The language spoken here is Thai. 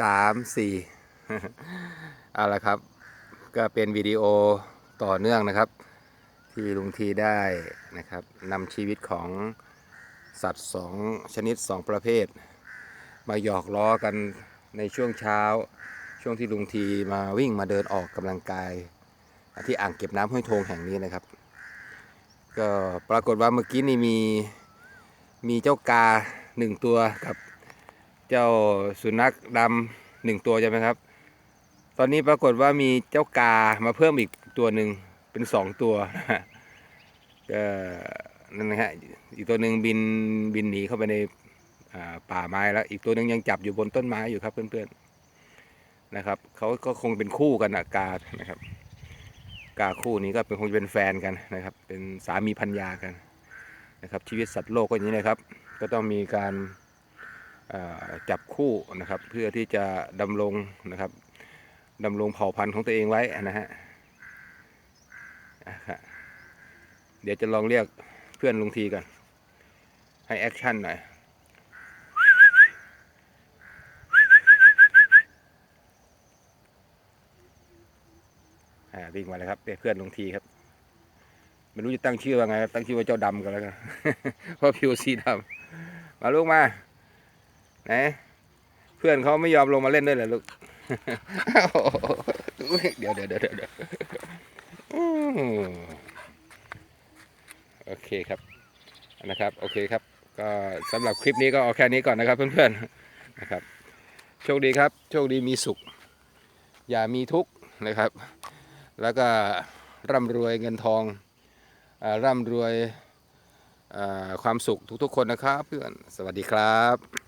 สามสี่เอาละครับ ก็เป็นวิดีโอต่อเนื่องนะครับ ที่ลุงทีได้นะครับนำชีวิตของสัตว์สองชนิดสองประเภท มาหยอกล้อกันในช่วงเช้า ช่วงที่ลุงทีมาวิ่งมาเดินออกกำลังกาย ที่อ่างเก็บน้ำห้วยโทงแห่งนี้นะครับ ก็ปรากฏว่าเมื่อกี้นี่มีมีเจ้ากาหนึ่งตัวกับ เจ้าสุนัขดำหนึ่งตัวใช่ไหมครับ ตอนนี้ปรากฏว่ามีเจ้ากามาเพิ่มอีกตัวหนึ่งเป็นสองตัวก็นั่นนะฮะอีกตัวหนึ่งบินบินหนีเข้าไปในป่าไม้แล้ว อีกตัวหนึ่งยังจับอยู่บนต้นไม้อยู่ครับเพื่อนๆนะครับเขาก็คงเป็นคู่กันอะกานะครับกาคู่นี้ก็เป็นคงจะเป็นแฟนกันนะครับ เป็นสามีพันยากันนะครับ ชีวิตสัตว์โลกก็อย่างนี้นะครับ ก็ต้องมีการ จับคู่นะครับ เพื่อที่จะดำรงนะครับดำรงเผ่าพันธุ์ของตัวเองไว้นะฮะเดี๋ยวจะลองเรียกเพื่อนลุงทีกัน ให้แอคชั่นหน่อยวิ่งมาเลยครับเพื่อนลุงทีครับไม่รู้จะตั้งชื่อว่าไงตั้งชื่อว่าเจ้าดำกันแล้วกันเพราะผิวสีดำมาลูกมา ไหนเพื่อนเขาไม่ยอมลงมาเล่นด้วยเหรอลูกเดี๋ยวเดี๋ยวเดี๋ยวเดี๋ยวโอเคครับนะครับ โอเคครับ ก็สำหรับคลิปนี้ก็เอาแค่นี้ก่อนนะครับเพื่อนๆนะครับ โชคดีครับ โชคดีมีสุข อย่ามีทุกข์นะครับ แล้วก็ร่ำรวยเงินทองร่ำรวยความสุขทุกๆคนนะครับเพื่อนสวัสดีครับ